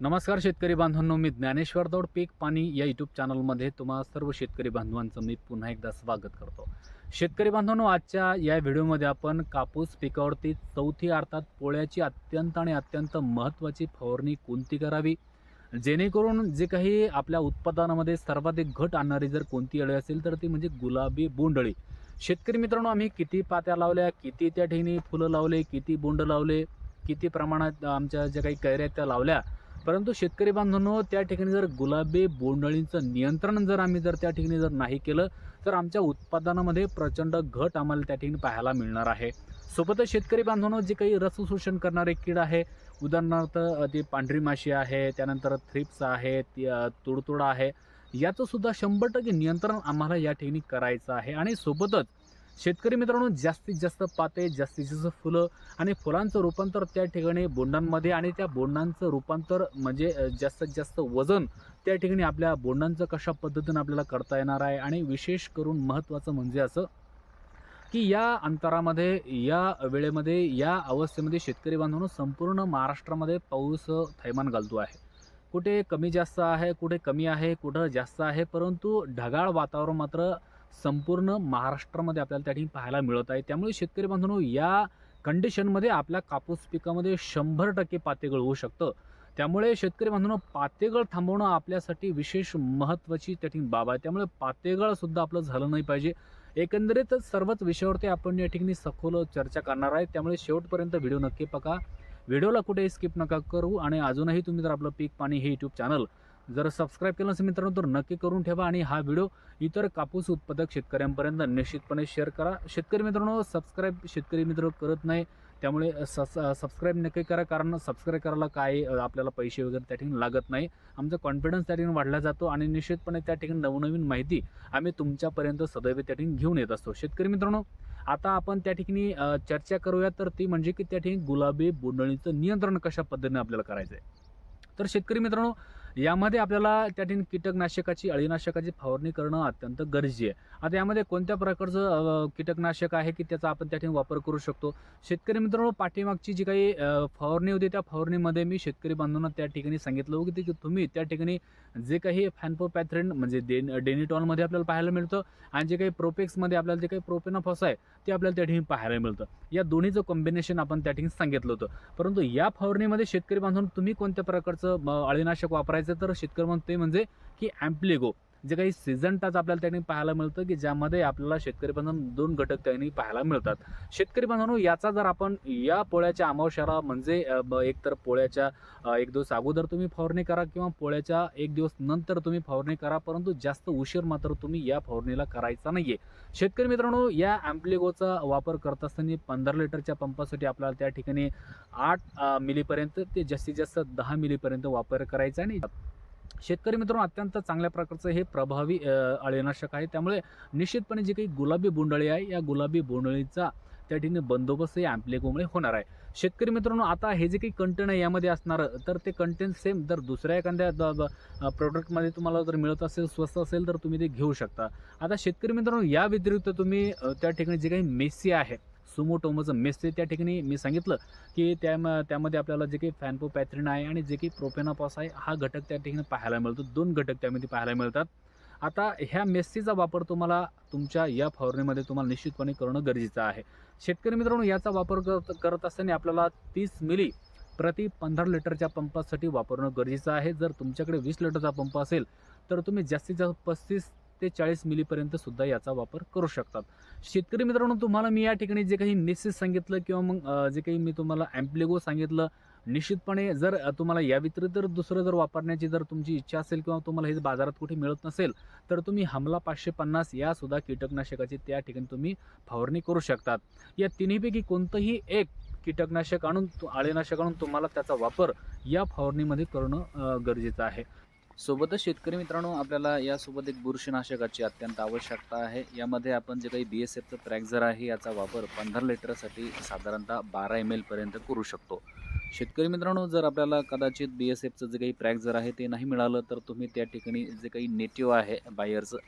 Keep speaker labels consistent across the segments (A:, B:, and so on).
A: नमस्कार शेतकरी बांधवांनो मी ज्ञानेश्वर दौड पीक पाणी या यूट्यूब चॅनलमध्ये तुम्हा सर्व शेतकरी बांधवांचं मी पुन्हा एकदा स्वागत करतो. शेतकरी बांधवांनो आजच्या या व्हिडिओमध्ये आपण कापूस पिकावरती चौथी अर्थात पोळ्याची अत्यंत आणि अत्यंत महत्त्वाची फवारणी कोणती करावी? जेणेकरून जे काही आपल्या उत्पादनामध्ये सर्वाधिक घट आणणारी जर कोणती अळी असेल तर ती म्हणजे गुलाबी बोंडअळी. शेतकरी मित्रांनो आम्ही किती पात्या लावल्या किती त्या ठिकाणी फुलं लावले किती बोंड लावले किती प्रमाणात आमच्या ज्या काही कैऱ्या त्या लावल्या परंतु शेतकरी बांधवांनो त्या ठिकाणी जर गुलाबी बोंडअळींचं नियंत्रण जर आम्ही जर त्या ठिकाणी जर नाही केलं तर आमच्या उत्पादनामध्ये प्रचंड घट आम्हाला त्या ठिकाणी पाहायला मिळणार आहे. सोबतच शेतकरी बांधवांनो जे काही रस शोषण करणारे कीड आहे उदाहरणार्थ ती पांढरी माशी आहे त्यानंतर थ्रिप्स आहे ती तुडतुडा आहे याचंसुद्धा शंभर टक्के नियंत्रण आम्हाला या ठिकाणी करायचं आहे. आणि सोबतच शेतकरी मित्रांनो जास्तीत जास्त पाते जास्तीत जास्त फुलं आणि फुलांचं रूपांतर त्या ठिकाणी बोंडांमध्ये आणि त्या बोंडांचं रूपांतर म्हणजे जास्तीत जास्त वजन त्या ठिकाणी आपल्या बोंडांचं कशा पद्धतीनं आपल्याला करता येणार आहे आणि विशेष करून महत्त्वाचं म्हणजे असं की या अंतरामध्ये या वेळेमध्ये या अवस्थेमध्ये शेतकरी बांधवांनो संपूर्ण महाराष्ट्रामध्ये पाऊस थैमान घालतो आहे. कुठे कमी जास्त आहे कुठे कमी आहे कुठं जास्त आहे परंतु ढगाळ वातावरण मात्र संपूर्ण महाराष्ट्रामध्ये आपल्याला त्या ठिकाणी पाहायला मिळत आहे. त्यामुळे शेतकरी बांधवांनो या कंडिशनमध्ये आपल्या कापूस पिकामध्ये शंभर टक्के पातेगळ होऊ शकतं. त्यामुळे शेतकरी बांधवांनो पातेगळ थांबवणं आपल्यासाठी विशेष महत्त्वाची त्या ठिकाणी बाब आहे. त्यामुळे पातेगळसुद्धा आपलं झालं नाही पाहिजे. एकंदरीतच सर्वच विषयावरती आपण या ठिकाणी सखोल चर्चा करणार आहे. त्यामुळे शेवटपर्यंत व्हिडिओ नक्की पका व्हिडिओला कुठेही स्किप नका करू आणि अजूनही तुम्ही जर आपलं पीक पाणी हे यूट्यूब चॅनल जर सबस्क्राईब केलं असेल मित्रांनो तर नक्की करून ठेवा आणि हा व्हिडिओ इतर कापूस उत्पादक शेतकऱ्यांपर्यंत निश्चितपणे शेअर करा. शेतकरी मित्रांनो सबस्क्राईब शेतकरी मित्र करत नाही त्यामुळे सस सबस्क्राईब नक्की करा कारण सबस्क्राईब करायला काय आपल्याला पैसे वगैरे त्या ठिकाणी लागत नाही. आमचा कॉन्फिडन्स त्या ठिकाणी वाढला जातो आणि निश्चितपणे त्या ठिकाणी नवनवीन माहिती आम्ही तुमच्यापर्यंत सदैव त्या ठिकाणी घेऊन येत असतो. शेतकरी मित्रांनो आता आपण त्या ठिकाणी चर्चा करूया तर ती म्हणजे की त्या ठिकाणी गुलाबी बोंडळीचं नियंत्रण कशा पद्धतीने आपल्याला करायचं आहे तर शेतकरी मित्रांनो यामध्ये आपल्याला त्या ठिकाणी कीटकनाशकाची अळीनाशकाची फवारणी करणं अत्यंत गरजेचे आहे. आता यामध्ये कोणत्या प्रकारचं कीटकनाशक आहे की त्याचा आपण त्या ठिकाणी वापर करू शकतो? शेतकरी मित्रांनो पाठीमागची जी काही फवारणी होती त्या फवारणीमध्ये मी शेतकरी बांधवांना त्या ठिकाणी सांगितलं होतं की तुम्ही त्या ठिकाणी जे काही फॅन्पोपॅथ्रिन म्हणजे डेन डेनिटॉलमध्ये आपल्याला पाहायला मिळतं आणि जे काही प्रोपेक्समध्ये आपल्याला जे काही प्रोपेनाफॉस आहे ते आपल्याला त्या ठिकाणी पाहायला मिळतं. या दोन्हीचं कॉम्बिनेशन आपण त्या ठिकाणी सांगितलं होतं. परंतु या फवारणीमध्ये शेतकरी बांधून तुम्ही कोणत्या प्रकारचं अळीनाशक वापरायचं तर शेतकरी बांधव ते म्हणजे की ॲम्प्लिगो जे काही सीझन टाच आपल्याला त्यांनी पाहायला मिळतं की ज्यामध्ये आपल्याला शेतकरी बांधवांनो दोन घटक त्यांनी पाहायला मिळतात. शेतकरी बांधवांनो हो, याचा जर आपण या पोळ्याच्या अमावश्याला म्हणजे एकतर पोळ्याच्या एक दिवस अगोदर तुम्ही फवारणी करा किंवा पोळ्याच्या एक दिवस नंतर तुम्ही फवारणी करा परंतु जास्त उशीर मात्र तुम्ही या फवारणीला करायचा नाहीये. शेतकरी मित्रांनो या ॲम्प्लिगोचा वापर करत असताना पंधरा लिटरच्या पंपासाठी आपल्याला त्या ठिकाणी आठ मिलीपर्यंत ते जास्तीत जास्त दहा मिलीपर्यंत वापर करायचा आणि शेतकरी मित्रांनो अत्यंत चांगल्या प्रकारचं हे प्रभावी अळीनाशक आहे. त्यामुळे निश्चितपणे जी काही गुलाबी बोंडळी आहे या गुलाबी बोंडळीचा त्या ठिकाणी बंदोबस्त हे ॲम्प्लिगोमुळे होणार आहे. शेतकरी मित्रांनो आता हे जे काही कंटेंट आहे यामध्ये असणार तर ते कंटेंट सेम जर दुसऱ्या एखाद्या प्रोडक्टमध्ये तुम्हाला जर मिळत असेल स्वस्त असेल तर तुम्ही ते घेऊ शकता. आता शेतकरी मित्रांनो या व्यतिरिक्त तुम्ही त्या ठिकाणी जे काही मेसी आहे सुमोटोमोचं मेसी त्या ठिकाणी मी सांगितलं की त्या त्यामध्ये आपल्याला जे काही फॅन्पोपॅथ्रिन आहे आणि जे काही प्रोपेनापॉस आहे हा घटक त्या ठिकाणी पाहायला मिळतो. दोन घटक त्यामध्ये पाहायला मिळतात. आता ह्या मेस्सीचा वापर तुम्हाला तुमच्या या फवारणीमध्ये तुम्हाला निश्चितपणे करणं गरजेचं आहे. शेतकरी मित्रांनो याचा वापर करत करत असताना आपल्याला तीस मिली प्रति पंधरा लिटरच्या पंपासाठी वापरणं गरजेचं आहे. जर तुमच्याकडे वीस लिटरचा पंप असेल तर तुम्ही जास्तीत जास्त पस्तीस ते चाळीस मिलीपर्यंत सुद्धा याचा वापर करू शकतात. शेतकरी मित्रांनो तुम्हाला मी या ठिकाणी जे काही मेसेज सांगितलं किंवा मग जे काही मी तुम्हाला ॲम्प्लिगो सांगितलं निश्चितपणे जर तुम्हाला या व्यतिरिक्त दुसरं जर वापरण्याची जर तुमची इच्छा असेल किंवा तुम्हाला हे बाजारात कुठे मिळत नसेल तर तुम्ही हमला पाचशे पन्नास यासुद्धा कीटकनाशकाची त्या ठिकाणी तुम्ही फवारणी करू शकतात. या तिन्हीपैकी कोणतंही एक कीटकनाशक आणून आळेनाशक अळीनाशक आणून तुम्हाला त्याचा वापर या फवारणीमध्ये करणं गरजेचं आहे. सोबतच शेतकरी मित्रांनो आपल्याला यासोबत एक बुरशीनाशकाची अत्यंत आवश्यकता आहे. यामध्ये आपण जे काही बी एस एफचं ट्रॅक्झर आहे याचा वापर पंधरा लिटरसाठी साधारणतः बारा एम एलपर्यंत करू शकतो. शेतकरी मित्रांनो जर आपल्याला कदाचित बी एस एफचं जे काही ट्रॅक्झर आहे ते नाही मिळालं तर तुम्ही त्या ठिकाणी जे काही नेटिव आहे बायरचं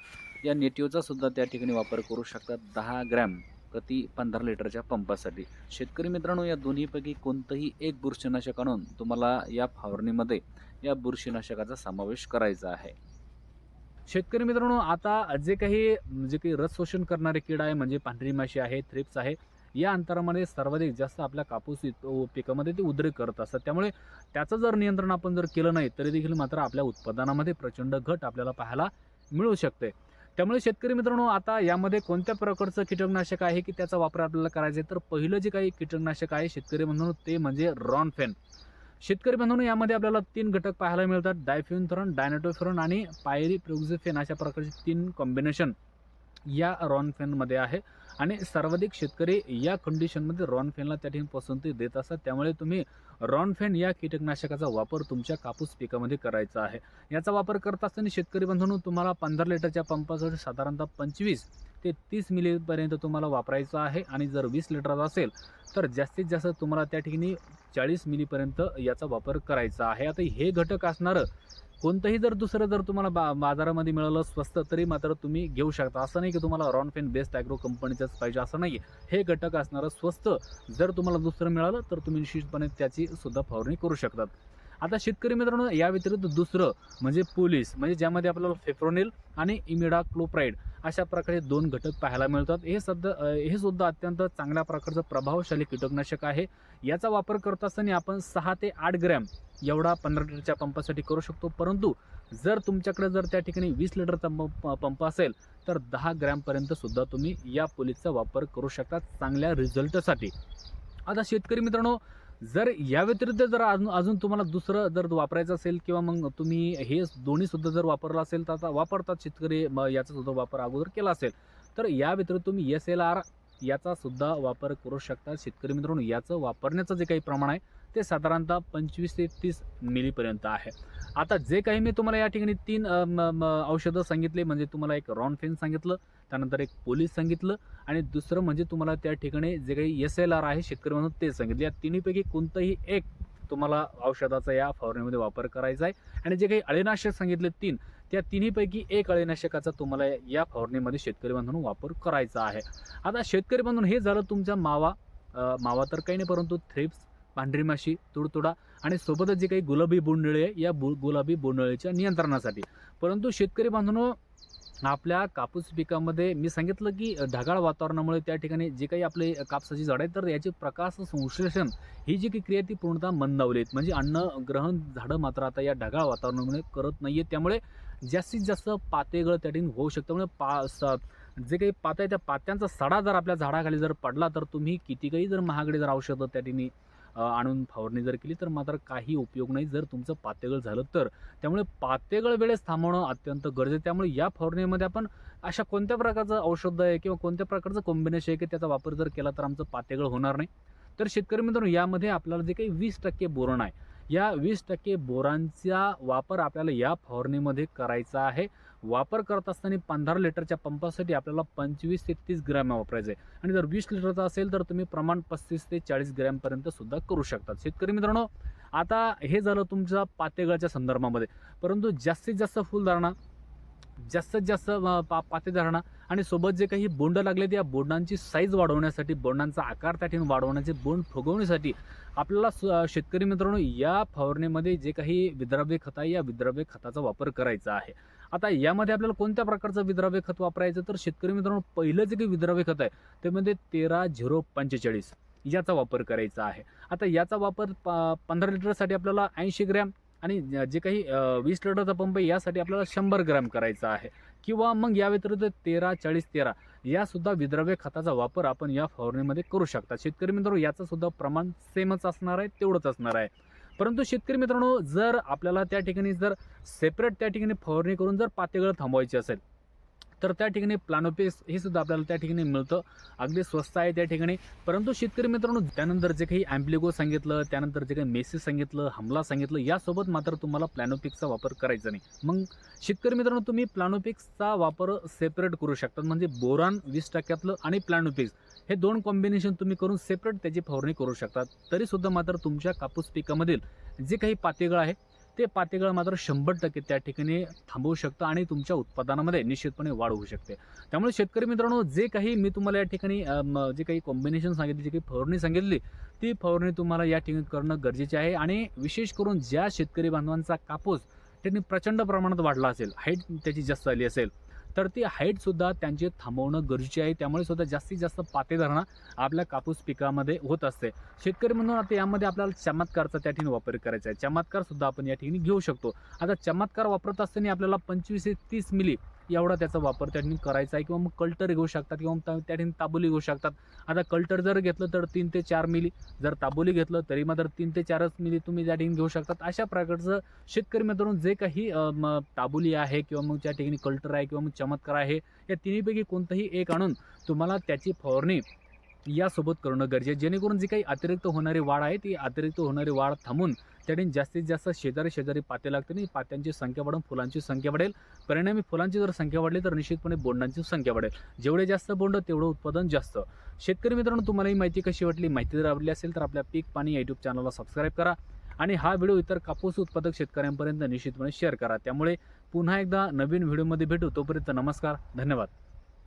A: या नेटिवचा सुद्धा त्या ठिकाणी वापर करू शकतात दहा ग्रॅम प्रति पंधरा लिटरच्या पंपासाठी. शेतकरी मित्रांनो या दोन्हीपैकी कोणतंही एक बुरशीनाशक आणून तुम्हाला या फवारणीमध्ये या बुरशीनाशकाचा समावेश करायचा आहे. शेतकरी मित्रांनो आता जे काही जे काही रस शोषण करणारे कीड आहे म्हणजे पांढरी माशी आहे थ्रिप्स आहे या अंतरामध्ये सर्वाधिक जास्त आपल्या कापूस इत- पिकामध्ये ते उद्रेक करत असतात. त्यामुळे त्याचं जर नियंत्रण आपण जर केलं नाही तरी देखील मात्र आपल्या उत्पादनामध्ये प्रचंड घट आपल्याला पाहायला मिळू शकते. त्यामुळे शेतकरी मित्रांनो आता यामध्ये कोणत्या प्रकारचं कीटकनाशक आहे की त्याचा वापर आपल्याला करायचा आहे? तर पहिलं जे काही कीटकनाशक आहे शेतकरी म्हणून ते म्हणजे रॉनफेन. शेतकरी बांधून यामध्ये आपल्याला तीन घटक पाहायला मिळतात. डायफ्युनथरॉन डायनेटोफेरॉन आणि पायरी प्रोक्झिफेन अशा प्रकारचे तीन कॉम्बिनेशन या रॉनफेनमध्ये आहे. आणि सर्वाधिक शेतकरी या कंडिशनमध्ये रॉनफेनला त्या ठिकाणी पसंती देत असतात. त्यामुळे तुम्ही रॉनफेन या कीटकनाशकाचा वापर तुमच्या कापूस पिकामध्ये करायचा आहे. याचा वापर करत असताना शेतकरी बांधून तुम्हाला पंधरा लिटरच्या पंपासाठी साधारणतः पंचवीस ते तीस मिलीपर्यंत तुम्हाला वापरायचं आहे. आणि जर वीस लिटरचा असेल तर जास्तीत जास्त तुम्हाला त्या ठिकाणी चाळीस मिलीपर्यंत याचा वापर करायचा आहे. आता हे घटक असणारं कोणतंही जर दुसरं जर तुम्हाला बा बाजारामध्ये मिळालं स्वस्त तरी मात्र तुम्ही घेऊ शकता. असं नाही की तुम्हाला रॉनफेन बेस्ट ॲग्रो कंपनीचंच पाहिजे असं नाही हे घटक असणारं स्वस्त जर तुम्हाला दुसरं मिळालं तर तुम्ही निश्चितपणे त्याची सुद्धा फवारणी करू शकतात. आता शेतकरी मित्रांनो या व्यतिरिक्त दुसरं म्हणजे पोलीस म्हणजे ज्यामध्ये आपल्याला फेफ्रोनिल आणि इमिडा क्लोप्राईड अशा प्रकारे दोन घटक पाहायला मिळतात. हे सध्या हे सुद्धा अत्यंत चांगल्या प्रकारचं प्रभावशाली कीटकनाशक आहे. याचा वापर करत असताना आपण सहा ते आठ ग्रॅम एवढा पंधरा लिटरच्या पंपासाठी करू शकतो. परंतु जर तुमच्याकडे जर त्या ठिकाणी वीस लिटरचा पंप पंप असेल तर दहा ग्रॅमपर्यंत सुद्धा तुम्ही या पोलीसचा वापर करू शकता चांगल्या रिझल्टसाठी. आता शेतकरी मित्रांनो जर या व्यतिरिक्त जर अजून अजून तुम्हाला दुसरं जर वापरायचं असेल किंवा मग तुम्ही हे दोन्ही सुद्धा जर वापरलं असेल तर आता वापरतात शेतकरी म याचा सुद्धा वापर अगोदर केला असेल. तर या व्यतिरिक्त तुम्ही एस एल आर याचा सुद्धा वापर करू शकता. शेतकरी मित्रांनो याचं वापरण्याचं जे काही प्रमाण आहे ते साधारणतः पंचवीस ते तीस मिलीपर्यंत आहे. आता जे काही मी तुम्हाला या ठिकाणी तीन म, औषधं सांगितले म्हणजे तुम्हाला एक रॉनफेन सांगितलं त्यानंतर एक पोलीस सांगितलं आणि दुसरं म्हणजे तुम्हाला त्या ठिकाणी जे काही एस एल आर आहे शेतकरी म्हणून ते सांगितलं. या तिन्हीपैकी कोणतंही एक तुम्हाला औषधाचा या फवारणीमध्ये वापर करायचा आहे. आणि जे काही अळीनाशक सांगितले तीन त्या तिन्हीपैकी एक अळीनाशकाचा तुम्हाला या फवारणीमध्ये शेतकरी बांधून वापर करायचा आहे. आता शेतकरी बांधून हे झालं तुमच्या मावा मावा तर काही नाही परंतु थ्रिप्स पांढरी माशी तुडतुडा आणि सोबतच जे काही गुलाबी बोंडळी आहे या बु गुलाबी बोंडळीच्या नियंत्रणासाठी. परंतु शेतकरी बांधवांनो आपल्या कापूस पिकामध्ये मी सांगितलं की ढगाळ वातावरणामुळे त्या ठिकाणी जे काही आपले कापसाची झाड आहेत तर याचे प्रकाश संश्लेषण ही जी काही क्रिया ती पूर्णतः मंदावली आहेत. म्हणजे अन्न ग्रहण झाडं मात्र आता या ढगाळ वातावरणामुळे करत नाही आहेत. त्यामुळे जास्तीत जास्त पातेगळ त्या ठिकाणी होऊ शकतं. म्हणजे पा स- जे काही पाता आहे त्या पात्यांचा सडा जर आपल्या झाडाखाली जर पडला तर तुम्ही किती काही जर महागडे जर औषधं त्या ठिकाणी आणून फवारणी जर केली तर मात्र काही उपयोग नाही. जर तुमचं पातेगळ झालं तर. त्यामुळे पातेगळ वेळेस थांबवणं अत्यंत गरजेचं आहे. त्यामुळे या फवारणीमध्ये आपण अशा कोणत्या प्रकारचं औषध आहे किंवा कोणत्या प्रकारचं कॉम्बिनेशन आहे की त्याचा वापर जर केला तर आमचं पातेगळ होणार नाही? तर शेतकरी मित्रांनो यामध्ये आपल्याला जे काही वीस टक्के बोरण आहे. या वीस टक्के बोरांचा वापर आपल्याला या फवारणीमध्ये करायचा आहे. वापर करत असताना पंधरा लिटरच्या पंपासाठी आपल्याला पंचवीस ते तीस ग्रॅम वापरायचं. आहे आणि जर वीस लिटरचा असेल तर तुम्ही प्रमाण पस्तीस ते चाळीस ग्रॅमपर्यंत सुद्धा करू शकतात शेतकरी मित्रांनो आता हे झालं तुमच्या पातेगळाच्या संदर्भामध्ये. परंतु जास्तीत जास्त फुलधारणा जास्तीत जास्त पा पा पातेधारणा आणि सोबत जे काही बोंड लागले या बोंडांची साईज वाढवण्यासाठी बोंडांचा आकार त्या ठिकाणी वाढवण्याचे बोंड फुगवण्यासाठी आपल्याला स- शेतकरी मित्रांनो या फवारणीमध्ये जे काही विद्राव्य खत आहे या विद्राव्य खताचा वापर करायचा आहे. आता यामध्ये आपल्याला कोणत्या प्रकारचं विद्राव्य खत वापरायचं? तर शेतकरी मित्रांनो पहिलं जे काही विद्राव्य खत आहे ते म्हणजे तेरा झिरो पंचेचाळीस याचा वापर करायचा आहे. आता याचा वापर प पंधरा लिटरसाठी आपल्याला ऐंशी ग्रॅम आणि जे काही वीस लिटरचा पंप आहे यासाठी आपल्याला शंभर ग्रॅम करायचा आहे. किंवा मग या व्यतिरिक्त तेरा चाळीस तेरा यासुद्धा विद्रव्य विद्राव्य खताचा वापर आपण या फवारणीमध्ये करू शकता. शेतकरी मित्रांनो याचं सुद्धा प्रमाण सेमच असणार आहे तेवढंच असणार आहे. परंतु शेतकरी मित्रांनो जर आपल्याला त्या ठिकाणी जर सेपरेट त्या ठिकाणी फवारणी करून जर पातेगळ थांबवायची असेल तर त्या ठिकाणी प्लानोपेस हे सुद्धा आपल्याला त्या ठिकाणी मिळतं. अगदी स्वस्त आहे त्या ठिकाणी. परंतु शेतकरी मित्रांनो त्यानंतर जे काही ॲम्प्लिगो सांगितलं त्यानंतर जे काही मेसेज सांगितलं हमला सांगितलं यासोबत मात्र तुम्हाला प्लॅनोपिक्सचा वापर करायचा नाही. मग शेतकरी मित्रांनो तुम्ही प्लॅनोपिक्सचा वापर सेपरेट करू शकतात म्हणजे बोरान वीस टक्क्यातलं आणि प्लॅनोपिक्स हे दोन कॉम्बिनेशन तुम्ही करून सेपरेट त्याची फवारणी करू शकतात तरीसुद्धा मात्र तुमच्या कापूस पिकामधील जे काही पातेगळ आहे ते पातेगळ मात्र शंभर टक्के त्या ठिकाणी थांबवू शकतं आणि तुमच्या उत्पादनामध्ये निश्चितपणे वाढ होऊ शकते. त्यामुळे शेतकरी मित्रांनो जे काही मी तुम्हाला या ठिकाणी जे काही कॉम्बिनेशन सांगितली जे काही फवारणी सांगितली ती फवारणी तुम्हाला या ठिकाणी करणं गरजेचे आहे आणि विशेष करून ज्या शेतकरी बांधवांचा कापूस त्यांनी प्रचंड प्रमाणात वाढला असेल हाईट त्याची जास्त आली असेल तर ती हाईटसुद्धा त्यांची थांबवणं गरजेचे आहे. त्यामुळे सुद्धा जास्तीत जास्त पाते धरणं आपल्या कापूस पिकामध्ये होत असते. शेतकरी म्हणून आता यामध्ये आपल्याला चमत्कारचा त्या ठिकाणी वापर करायचा आहे. चमत्कारसुद्धा आपण या ठिकाणी घेऊ शकतो. आता चमत्कार वापरत असताना आपल्याला पंचवीस ते तीस मिली एवढा त्याचा वापर त्या ठिकाणी करायचा आहे. किंवा मग कल्टर घेऊ शकतात किंवा त्या त्या ठिकाणी ताबोली घेऊ शकतात. आता कल्टर जर घेतलं तर तीन ते चार मिली. जर ताबोली घेतलं तरी मात्र तीन ते चारच मिली तुम्ही त्या ठिकाणी घेऊ शकतात. अशा प्रकारचं शेतकरी मित्रांनो जे काही ताबोली आहे किंवा मग त्या ठिकाणी कल्टर आहे किंवा मग चमत्कार आहे या तिन्हीपैकी कोणतंही एक आणून तुम्हाला त्याची फवारणी यासोबत करणं गरजेचं जेणेकरून जी काही अतिरिक्त होणारी वाढ आहे ती अतिरिक्त होणारी वाढ थांबून त्याने जास्तीत जास्त शेजारी शेजारी पाते लागते आणि पात्यांची संख्या वाढून फुलांची संख्या वाढेल. परिणामी फुलांची जर संख्या वाढली तर निश्चितपणे बोंडांची संख्या वाढेल. जेवढे जास्त बोंड तेवढं उत्पादन जास्त. शेतकरी मित्रांनो तुम्हाला ही माहिती कशी वाटली? माहिती जर आवडली असेल तर आपल्या पीक पाणी यूट्यूब चॅनलला सबस्क्राईब करा आणि हा व्हिडिओ इतर कापूस उत्पादक शेतकऱ्यांपर्यंत निश्चितपणे शेअर करा. त्यामुळे पुन्हा एकदा नवीन व्हिडिओमध्ये भेटू. तोपर्यंत नमस्कार धन्यवाद.